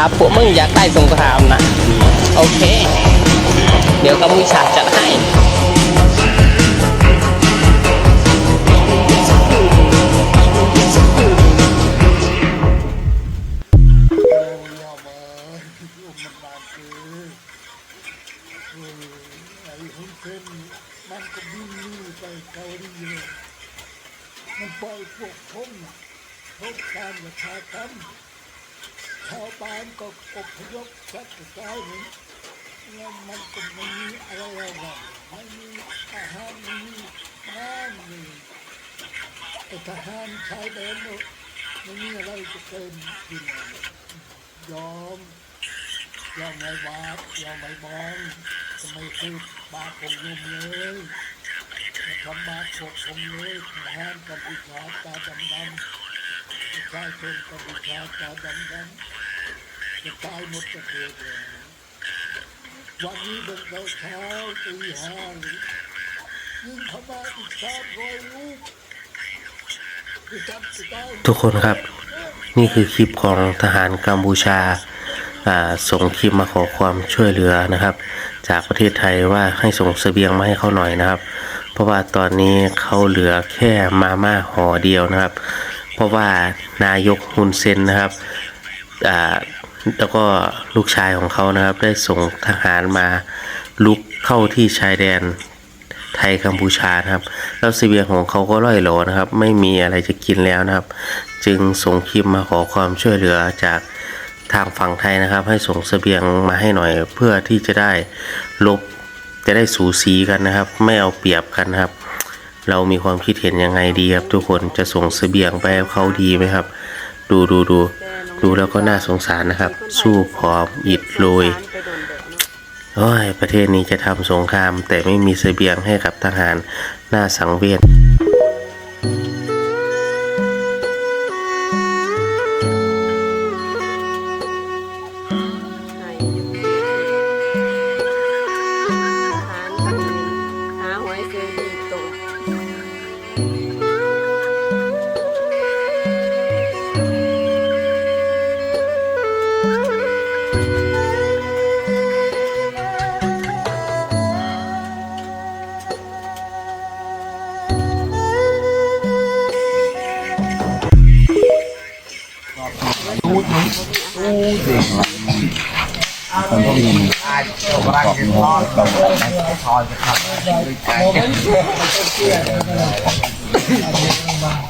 าพวกมึงอยากได้สงครามนะโอเค เดี๋ยวกัมพูชาจัดให้มันมาคือเออไอ้หุ้นเส้นมันก็วิ่งหนีไปเกาหลีเลยมันปล่อยพวกผมพบการราคากรรม ชาวบ้านก็อบพยพจัดกระจายหนีแล้วมันก็ไม่มีอะไรแล้วนะไม่มีอาหารไม่มีน้ำนี่ไอ้ทหารชายแดนเนี่ยไม่มีอะไรจะเกินกินยอมยอมไม่บาปยอมไม่มองทำไมคือบาปผมยมเลยทำบาปผมเลยทหารกัมพูชาตาดำดำ ประชาชนกัมพูชาตาดำดำจะตายหมดประเทศเลยวันนี้เดินเราเช้าตีห้ายิงพม่าอีกสามร้อยลูกทุกคนครับ นี่คือคลิปของทหารกัมพูชาาส่งคลิปมาขอความช่วยเหลือนะครับ จากประเทศไทยว่าให้ส่งสเสบียงมาให้เขาหน่อยนะครับ เพราะว่าตอนนี้เขาเหลือแค่มาม่าห่อเดียวนะครับ ราะว่านายกฮุนเซนนะครับแล้วก็ลูกชายของเขานะครับ ได้ส่งทหารมาลุกเข้าที่ชายแดนไทยกัมพูชานะครับ แล้วเสบียงของเขาก็ร่อยหรอนะครับ ไม่มีอะไรจะกินแล้วนะครับ จึงส่งคลิปมาขอความช่วยเหลือจากทางฝั่งไทยนะครับ ให้ส่งเสบียงมาให้หน่อยเพื่อที่จะได้ลบจะได้สูสีกันนะครับ ไม่เอาเปรียบกันนะครับ เรามีความคิดเห็นยังไงดีครับ ทุกคนจะส่งเสบียงไปให้เขาดีไหมครับ ดูดูดูดูแล้วก็น่าสงสารนะครับ สู้ผอมอิดโรยโอ้ยประเทศนี้จะทำสงคราม แต่ไม่มีเสบียงให้กับทหารน่าสังเวช Lagi kita dijun. จะไม่เห็นเ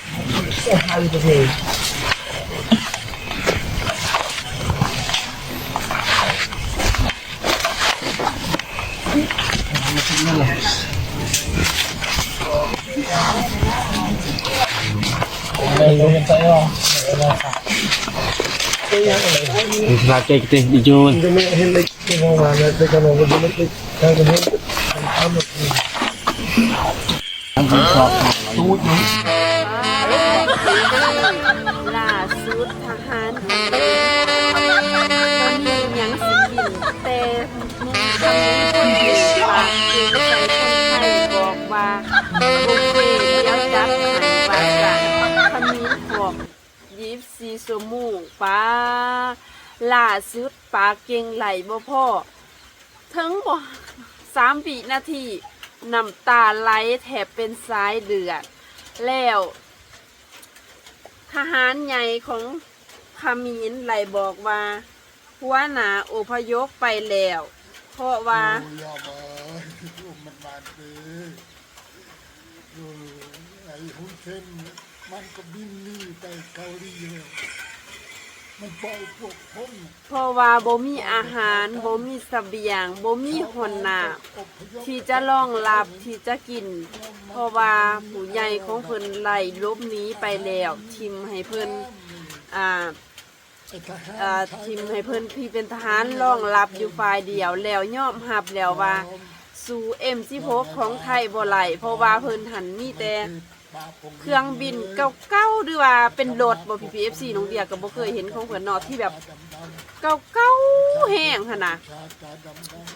องว่าเล็กๆ ล่าสุดทหารมันมีหยังสิกินแต่มีคำนี้คนเดียวปากเก่งใจคนไทยบอกว่าโอเคเดี๋ยวจัดให้ว่าสั่นคำนี้พวกยิบซีสมูป้าล่าสุดปากเก่งไหลบ่พ่อถึงบ่สามวินาทีน้ำตาไหลแถบเป็นสายเดือดแล้ว ทหารใหญ่ของขมีนไหลบอกว่าหัวหนาอพยพไปแล้ว เพราะว่าอยอมเลูกมันบาคือเออไอ้หุ่นเส้นมันก็บินนี่ไปเกาหลีเลย มันปล่อยพวกผมเพราะว่าบ่มีอาหารบ่มีเสบียงบ่มีหนนาที่จะรองรับที่จะกิน เพราะว่าผู้ใหญ่ของเพิ่นไล่ลบหนีไปแล้วทิมให้เพิ่นอ่าทิมให้เพิ่นพี่เป็นทหารรองรับอยู่ฝ่ายเดียวแล้วย่อมรับแล้วว่าสู่ M16 ของไทยบ่ไหลเพราะว่าเพิ่นหันมีแต่ เครื่องบินเก่าๆหรือว่าเป็นรถบ่ PPFC น้องเดียก็บ่เคยเห็นของเพิ่นเนาะที่แบบเก่าๆแห้งหั่นน่ะ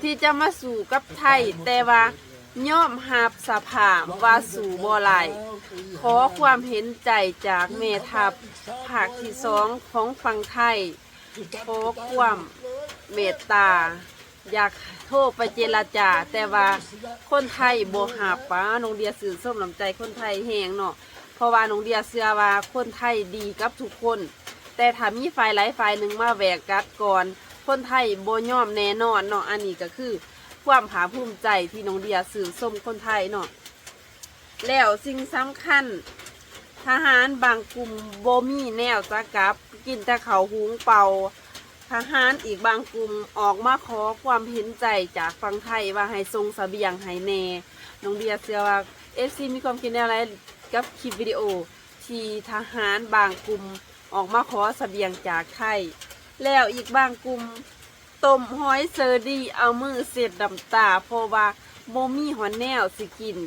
ที่จะมาสู่กับไทย แต่ว่าย่อมหับสภาพว่าสู่บ่ไหลขอความเห็นใจจากแม่ทัพภาคที่สองของฝั่งไทยขอความเมตตา อยาก โทรไปเจรจา แต่ว่าคนไทยบ่หับป้าน้องเดียสื่อส้มน้ำใจคนไทยแหงเนาะเพราะว่าน้องเดียเชื่อว่าคนไทยดีกับทุกคน แต่ถ้ามีฝ่ายหลายฝ่ายหนึ่งมาแหวกกัดก่อน คนไทยบ่ยอมแน่นอนเนาะอันนี้ก็คือ ความภาภูมิใจที่น้องเดียสื่อส้มคนไทยเนาะแล้วสิ่งสำคัญทหารบางกลุ่มโบมีแนวจะกับ กินแต่เขาหุงเป่า ทหารอีกบางกลุ่มออกมาขอความเห็นใจจากฝั่งไทยว่าให้ทรงเสบียงให้แน่น้องเดียเชื่อว่าเอฟซีมีความคิดอะไรกับคลิปวิดีโอ ที่ทหารบางกลุ่มออกมาขอเสบียงจากไทย แล้วอีกบางกลุ่มต้มหอยเซอร์ดีเอามือเสียดดำตาเพราะว่าโมมีหอนแนวสิกิน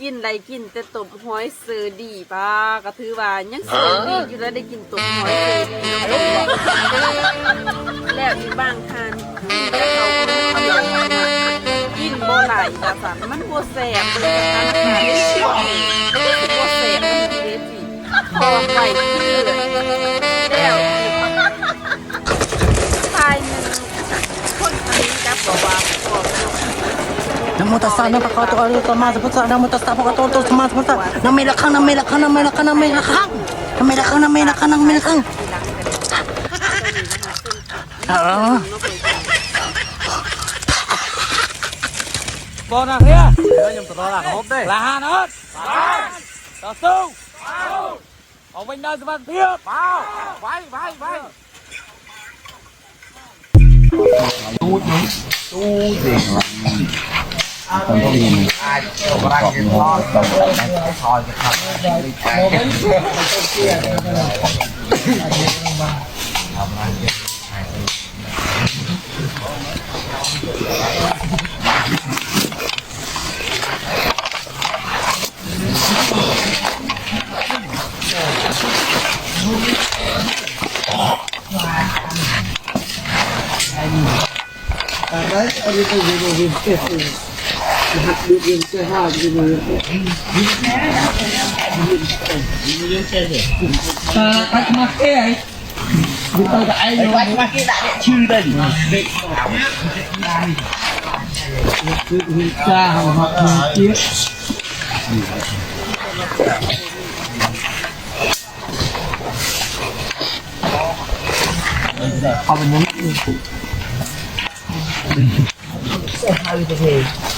กินไรกินแต่ตบหอยเซอร์ดีป้าก็ถือว่ายังเซอร์ดีอยู่แล้วได้กินตบหอยเซอร์ดีเนาะแล้วอีกบางทานกินแต่เขาเดียวกินบ่ไหลแต่สันมันบ่แสบเลยแต่ทานอาหารไม่ช่วยบ่แสบมันดีเลยสิพอไปคือแล้วอีกทายหนึ่งคนคนนี้กับบอกว่าบอก นะโมตัสสะนะภะคะวะโตอะระหะโตสัมมาสัมพุทธัสสะนะโมตัสสะภะคะวะโตอะระหะโตสัมมาสัมพุทธัสสะนะเมละคังนะเมละคังนะเมละคังนะเมละคังนะเมละคังนะเมละคังนะเมละคังอ๋อ Bon à kia. Nhưng tụi nó là hộp đây. Là Hàn hết. Tao sung. Ông Vinh đang bắt tiếp. Vào. Vai, vai, vai. นะโมตัสสะภะคะวะโตอะระหะโ ตสัมมาสัมพุทธัสสะมุทัสสะภะคะวะโตสัมมาสัมพุทธัสสะมุทัสสะภะคะ วะโตอะระหะโตสัมมาสัมพุทธัสสะเนี่ยไม่รังคังนะไ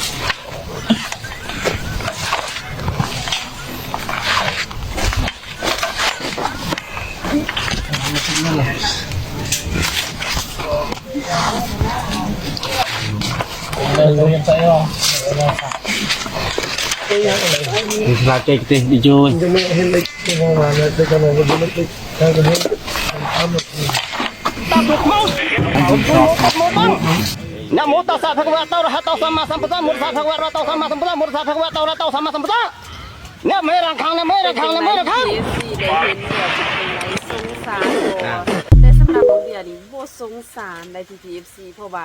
ม่รังคังนะไม่รังคังเอฟซีได้เห็นแล้วจะเป็นไรสงสารบ่แต่สำหรับน้องเบียร์นี่บ่สงสารได้ทีทีเอฟซีเพราะว่า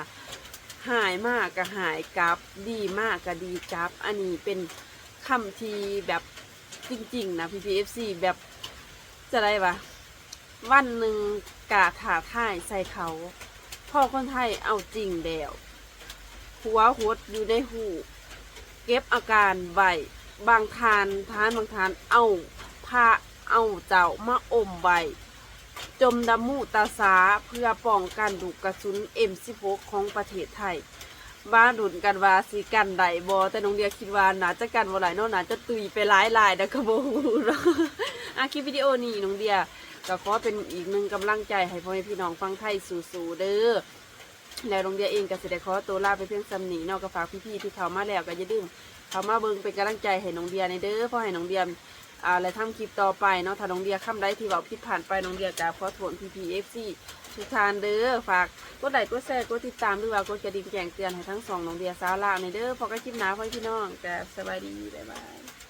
หายมากก็หายกลับ ดีมากก็ดีกลับ อันนี้เป็นคำที่แบบจริงๆนะพีพีเอฟซีแบบจะได้ปะวันหนึ่งกาถาท่ายใส่เขาพ่อคนไทยเอาจริงแล้วหัวหดอยู่ในหูเก็บอาการไว้บางทานทานบางทานเอาผ้าเอาเจ้ามาอมไว้ จมดำมูตาสาเพื่อป้องกันลูกกระสุน M16 ของประเทศไทยบ้าดุนกันว่าสีกันไดบอแต่น้องเดียคิดว่าน่าจะกันบ่หลายเนาะน่าจะตุยไปหลายหลายนะกระโบฮูเนาะอะคลิปวิดีโอนี้น้องเดียก็ขอเป็นอีกหนึ่งกำลังใจให้พ่อแม่พี่น้องฟังไทยสู่ๆเด้อแล้วนงเดียเองก็เสิได้ขอตัวลาไปเพียงสำนีนอกก็ฝากพี่ๆที่เขามาแล้วก็อย่าลืมเขามาเบิ่งเป็นกำลังใจให้น้องเดียในเด้อเพราะให้น้องเดีย อ่าและทำคลิปต่อไปเนาะถ้าน้องเดียคำได้ที่เว่าผิดผ่านไปน้องเดียกราขอโทษพี่พีเอฟซีทุกทานเด้อฝากกดไลค์กดแชร์กดติดตามหรือว่ากดกระดิ่งแจ้งเตือนให้ทั้งสองน้องเดียสาวลาวในเด้อพอกันคลิปหน้าพ่อพี่น้องแต่สบายดีบ๊ายบาย